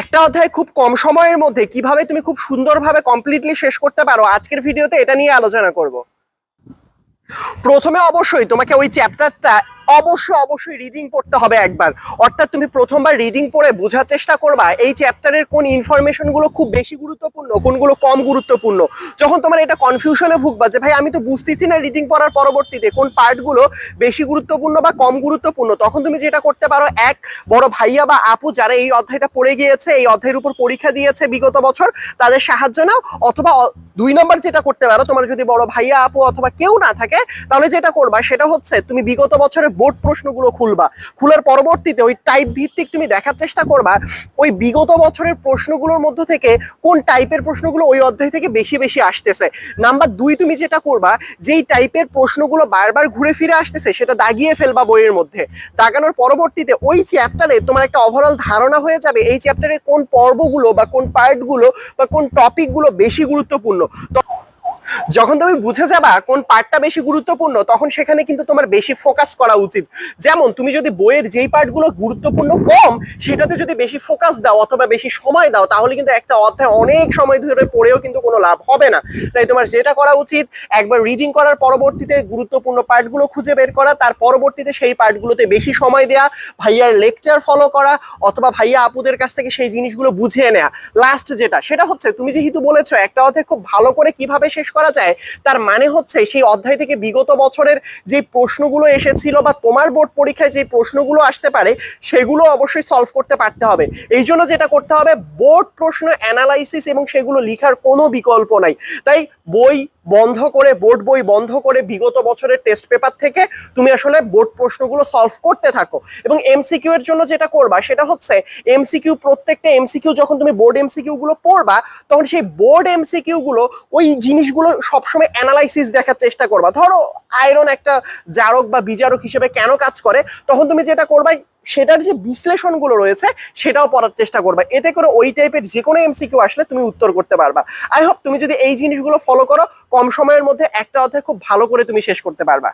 একটা অধ্যায় খুব কম সময়ের মধ্যে কীভাবে তুমি খুব সুন্দরভাবে কমপ্লিটলি শেষ করতে পারো, আজকের ভিডিওতে এটা নিয়ে আলোচনা করব। প্রথমে অবশ্যই তোমাকে ওই চ্যাপ্টারটা অবশ্যই অবশ্যই রিডিং পড়তে হবে একবার। অর্থাৎ তুমি প্রথমবার রিডিং পড়ে বোঝার চেষ্টা করবা, এই চ্যাপ্টারের কোন ইনফরমেশনগুলো খুব বেশি গুরুত্বপূর্ণ, কোনগুলো কম গুরুত্বপূর্ণ। যখন তোমার এটা কনফিউশনে ভুগবা যে, ভাই, আমি তো বুঝতেছি না রিডিং পড়ার পরবর্তীতে কোন পার্টগুলো বেশি গুরুত্বপূর্ণ বা কম গুরুত্বপূর্ণ। তখন তুমি যেটা করতে পারো, এক, বড় ভাইয়া বা আপু যারা এই অধ্যায়টা পড়ে গিয়েছে, এই অধ্যায়ের উপর পরীক্ষা দিয়েছে বিগত বছর, তাদের সাহায্য নাও, অথবা দুই নম্বর যেটা করতে পারো, তোমার যদি বড় ভাইয়া, আপু অথবা কেউ না থাকে, তাহলে যেটা করবা, সেটা হচ্ছে তুমি বিগত বছরের বোর্ড প্রশ্নগুলো খুলবা। খোলার পরবর্তীতে ওই টাইপ ভিত্তিক তুমি দেখার চেষ্টা করবা, ওই বিগত বছরের প্রশ্নগুলোর মধ্য থেকে কোন টাইপের প্রশ্নগুলো ওই অধ্যায় থেকে বেশি বেশি আসতেছে। নাম্বার দুই তুমি যেটা করবা, যেই টাইপের প্রশ্নগুলো বারবার ঘুরে ফিরে আসতেছে, সেটা দাগিয়ে ফেলবা বইয়ের মধ্যে। দাগানোর পরবর্তীতে ওই চ্যাপ্টারে তোমার একটা ওভারঅল ধারণা হয়ে যাবে, এই চ্যাপ্টারের কোন পর্বগুলো বা কোন পার্টগুলো বা কোন টপিকগুলো বেশি গুরুত্বপূর্ণ। তো- যখন তুমি বুঝে যাবা কোন পার্টটা বেশি গুরুত্বপূর্ণ, তখন সেখানে কিন্তু তোমার বেশি ফোকাস করা উচিত। যেমন, তুমি যদি বইয়ের যেই পার্টগুলো গুরুত্বপূর্ণ কম, সেটাতে যদি বেশি ফোকাস দাও অথবা বেশি সময় দাও, তাহলে কিন্তু একটা অধ্যায় অনেক সময় ধরে পড়েও কিন্তু কোনো লাভ হবে না। তাই তোমার যেটা করা উচিত, একবার রিডিং করার পরবর্তীতে গুরুত্বপূর্ণ পার্টগুলো খুঁজে বের করা, তার পরবর্তীতে সেই পার্টগুলোতে বেশি সময় দেয়া, ভাইয়ার লেকচার ফলো করা, অথবা ভাইয়া আপুদের কাছ থেকে সেই জিনিসগুলো বুঝিয়ে নেওয়া লাস্ট যেটা, সেটা হচ্ছে, তুমি যেহেতু বলেছ, একটা অধ্যায় খুব ভালো করে কীভাবে শেষ করা যায়, তার মানে হচ্ছে সেই অধ্যায় থেকে বিগত বছরের যে প্রশ্নগুলো এসেছিল বা তোমার বোর্ড পরীক্ষায় যে প্রশ্নগুলো আসতে পারে, সেগুলো অবশ্যই সলভ করতে পারতে হবে। এই জন্য যেটা করতে হবে, বোর্ড প্রশ্ন অ্যানালাইসিস এবং সেগুলো লিখার কোনো বিকল্প নাই। তাই বই বন্ধ করে, বোর্ড বই বন্ধ করে বিগত বছরের টেস্ট পেপার থেকে তুমি আসলে বোর্ড প্রশ্নগুলো সলভ করতে থাকো। এবং এমসিকিউ এর জন্য যেটা করবা, সেটা হচ্ছে এমসিকিউ প্রত্যেকটা এমসিকিউ যখন তুমি বোর্ড এমসিকিউ গুলো পড়বা, তখন সেই বোর্ড এমসিকিউ গুলো ওই জিনিসগুলো সবসময় অ্যানালাইসিস দেখার চেষ্টা করবা। ধরো আয়রন একটা জারক বা বিজারক হিসেবে কেন কাজ করে? তখন তুমি যেটা করবা সেটার যে বিশ্লেষণগুলো রয়েছে, সেটাও পড়ার চেষ্টা করবা। এতে করে ওই টাইপের যে কোনো এমসিকিউ আসলে তুমি উত্তর করতে পারবা। আই হোপ তুমি যদি এই জিনিসগুলো ফলো করো, কম সময়ের মধ্যে একটা অধ্যায় খুব ভালো করে তুমি শেষ করতে পারবা।